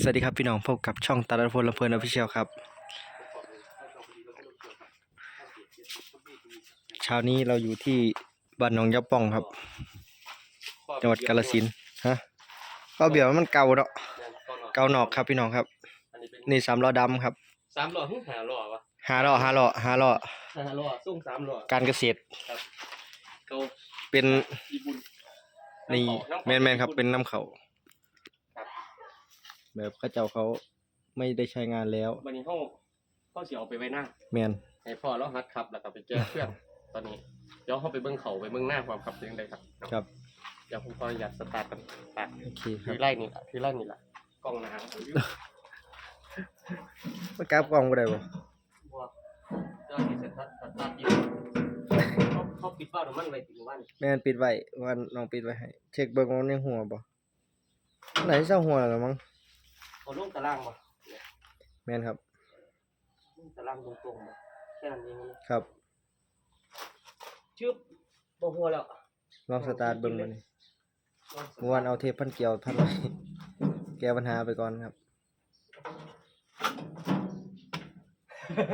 สวัสดีครับพี่น้องพบกับช่องตาลพลลำเพลินออฟฟิเชียลครับ เช้านี้เราอยู่ที่บ้านหนองยะป่องครับ จังหวัดกาฬสินธุ์ฮะก็เบียร์มันเก่าเนาะเก่าหนอกครับพี่น้องครับอันนี้เป็นนี่สามล้อดำครับสามหล่อหึหาหล่อวะห้าล้อห้าล้อห้าล้อหาหล่อส่งสามหล่อการเกษตรเกาเป็นอีบุญนี่ำเขาแมนแมนครับำขาเป็นน้ำเขาครับ แบบเข้าเจ้าเขาไม่ได้ใช้งานแล้ววันนี้เขาเขาเสียเอาไปไว้หน้าแมนให้พ่อเราฮัดขับ แล้วก็ไปแก้เครื่องตอนนี้เดี๋ยวเขาไปเบิ้งเขาไปเบิ้งหน้าความขับยังไงครับครับเดี๋ยวผมขออนุญาตสตาร์ทกันสตาร์ทโอเคคทีรับไล่นี่แหละทีไล่นี่แหละกล้องหน้ามากราบกล้องบ่ได้บ่บัวเจ้าที่เสร็จสตาร์ทยิงเขาเขาปิดบ้านหรือมันไว้ถึงวันแม่นปิดไว้วันน้องปิดไว้ให้เช็คเบิ่งว่าในหัวบ่ไหนเจ้าหัวแล้วมั้ง เขาลงตารางบ่แม่นครับลงตารางตรงๆบ่แค่นั้นเองนะครับชื่อบ่หัวแล้วลองสตาร์ทเบิ่งมานี่ลองสตาร์ทเมื่อวานเอาเทปพันเกี่ยวพันไว้แก้ปัญหาไปก่อนครับ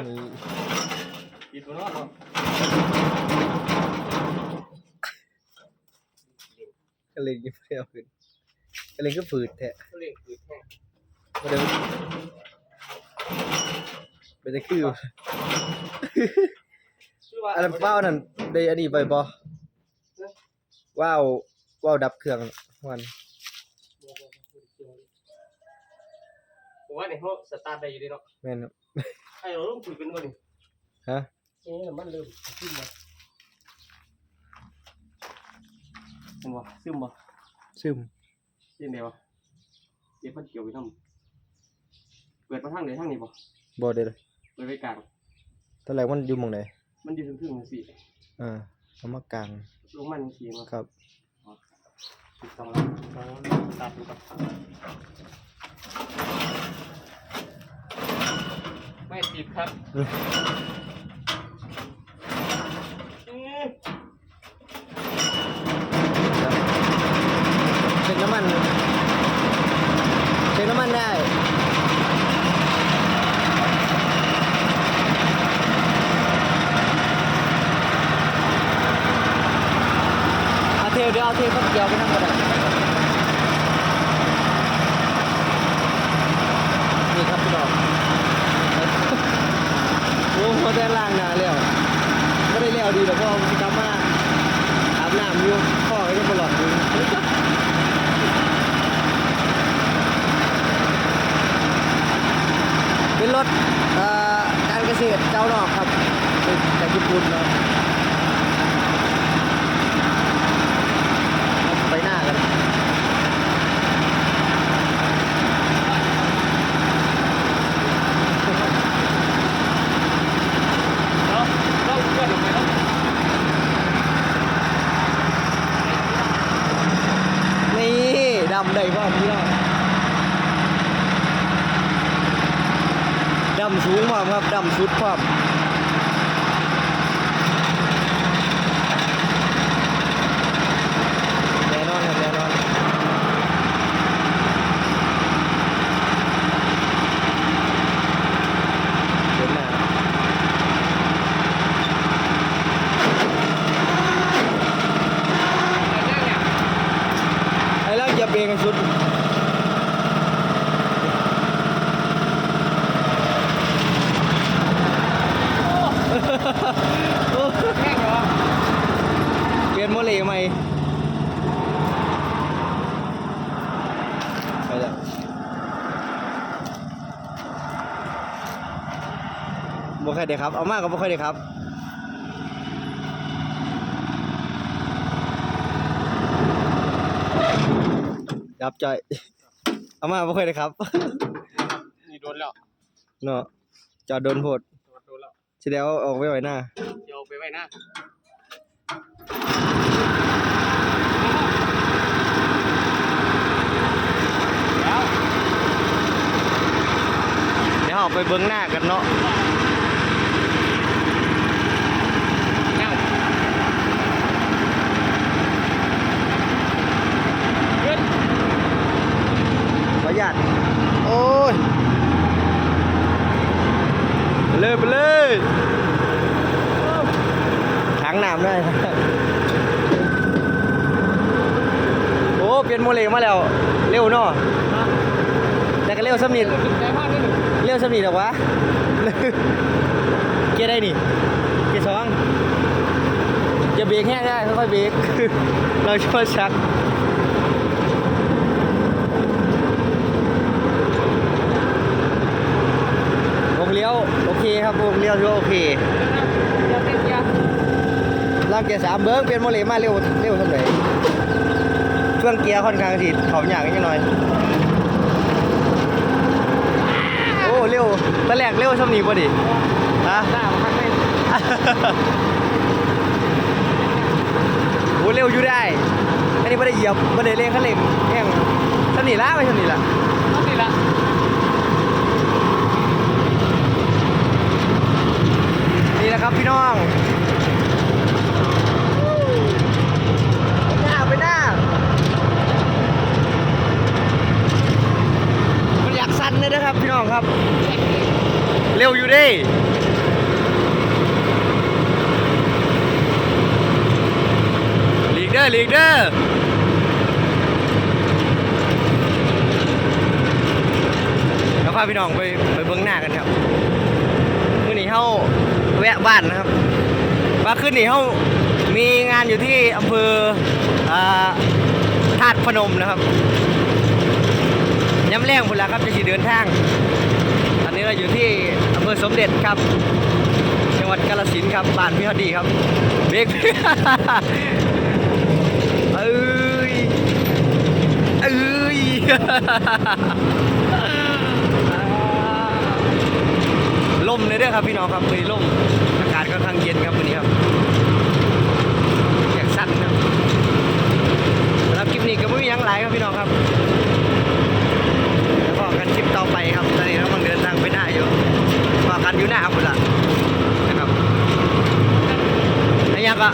นี่ปิดบ่เนาะเนาะก็เลยยิ้มเรียวขึ้นก็เลยก็ฝืดแท้เขาเรีย กคือแท้บ่ได้บ่ได้คือชื่อว่าอันนั้นว้าวนั่นได้อันนี้ไปบ่ว้าวว้าวดับเครื่องวันผมว่าเนี่ยเขาสตาร์ทได้อยู่ดีเนาะแม่นครับไอ้เราต้องคุยกันก่อนดิฮะเอ๊ะมันเริ่มซึมบ่ซึมบ่ซึมบ่ซึมเย็นเดียวเดี๋ยวมันเกี่ยวไปทำ เปิดมาทางไหนทางนี้บ่บ่ได้เลยเปิดไว้กลางตอนแรกมันอยู่หม่องใดมันมันอยู่ถึงๆจังซี่อ่าเอามากลางลงมันจังซี่มาครับ ถูกต้องแล้วต้องสตาร์ทดูก่อนไม่ติดครับอืม เช็คน้ำมันเช็คน้ำมันได้ เอาเทลเดี๋ยวเทลก็เกี่ยวไปทั้งหมดอะนี่ครับพี่น้องโอ้โหแต่ล่างนาแล้วไม่ได้แล้วดีหรอกพราะว่กลับมาอาบน้ำอยู่พ่อก็ยังบลอดอยู่เป็นรถการเกษตรเจ้านอกครับจากญี่ปุ่นเนาะเอาไปหน้ากัน แล้วแล้วเพื่อนออกไปแล้ว นี่ดำได้พ่อพี่น้องดำ สูงพร้อมครับดำสุดพร้อมแน่นอนครับแน่นอนเห็นหน้า ไอ้แล้วอย่าเบรกให้สุด แห้งเหรอ เปลี่ยนโมเลใหม่ไปแล้ว บ่ค่อยได้ครับ เอามากก็บ่ค่อยได้ครับยับใจอยเอามาบ่ค่อยได้ครับ นี่โดนแล้วเนาะจอดโดนโพดโดนแล้วสิแล้วเอาออกไว้ไว้หน้าเดี๋ยวไปไว้หน้าเดี๋ยวเราไปเบิ้งหน้ากันเนาะ นั่งขึ้น ไป ญาต โอ้ยไปเลยไปเลยถังน้ำด้วยโอ้เปลี่ยนโมเลกุลมาแล้ว เร็วเนาะแต่ก็เร็วสมิธติดใจมากนี่หนึ่งเร็วสมิธหรอวะเกียร์ได้นี่เกียร์สองอย่าเบรกแห้งได้ค่อยๆเบรกเราชอบชัก วงเลี้ยว โอเครับวงเลี้ยวถือว่าโอเคเป็นยาลากเกียร์สามเบิ้งเปลี่ยนโมเลมาเร็วเร็วเท่าไหร่ช่วงเกียร์ค่อนข้างสิเขาอย่างนิดหน่อย โอ้เร็วตอนแรกเร็วสำนี้พอดีฮะโอ้เร็วอยู่ได้ อันนี้ไม่ได้เหยียบไม่ได้เร่งคันเร่งแห้งสำนีละไม่สำนีละต้องนี่ละ นี่นะครับพี่น้องไปหน้าไปหน้า มันอยากสั้นเลยนะครับพี่น้องครับ เร็วอยู่ดิลีกเดอร์ลีกเดอร์แล้วพาพี่น้องไปไปเบื้องหน้ากันครับมื่อนี้เขาแวะบ้านนะครับมาขึ้นนี่เขามีงานอยู่ที่อำเภออาธาตุพนมนะครับ ย้ำแรงหมดแล้วครับจะขี่เดินทาง ตอนนี้เราอยู่ที่อำเภอสมเด็จครับ จังหวัดกาฬสินธุ์ครับบ้านพี่ฮอดีครับเบรกเอ้ยเอ้ยล่มเลยเด้อครับพี่น้องครับมีล่มอากาศค่อนข้างเย็นครับวันนี้ครับอยางสั้นครับสำหรับคลิปนี้ก็ไม่มีหยังหลายครับพี่น้องครับ แล้วก็กันคลิปต่อไปครับ ตอนนี้เรากำลังเดินทางไปหน้าอยู่ว่ากันอยู่หน้าครับคุณล่ะนะครับแล้วยังก็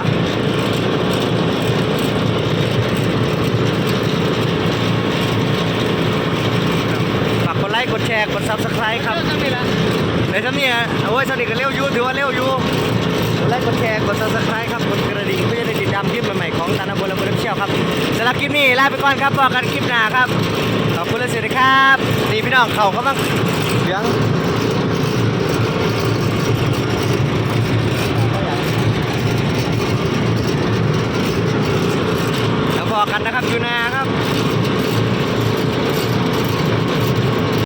ฝากกด ไลค์ กดแชร์ กด subscribe ครับต้องนี่ละในทั้งนี้โอ้ยสนิทกันเร็วอยู่ถือว่าเร็วอยู่กดไลค์ กดแชร์ กด subscribe ครับ กดกระดิ่งเพื่อจะได้ติดตามคลิปใหม่ๆของตานาบนและบนเชี่ยวครับสำหรับคลิปนี้ลาไปก่อนครับบอกกันคลิปหน้าครับ ขอบคุณและสวัสดีครับนี่พี่น้องเขากำลังเลี้ยงแล้วพอกันนะครับอยู่นาครับ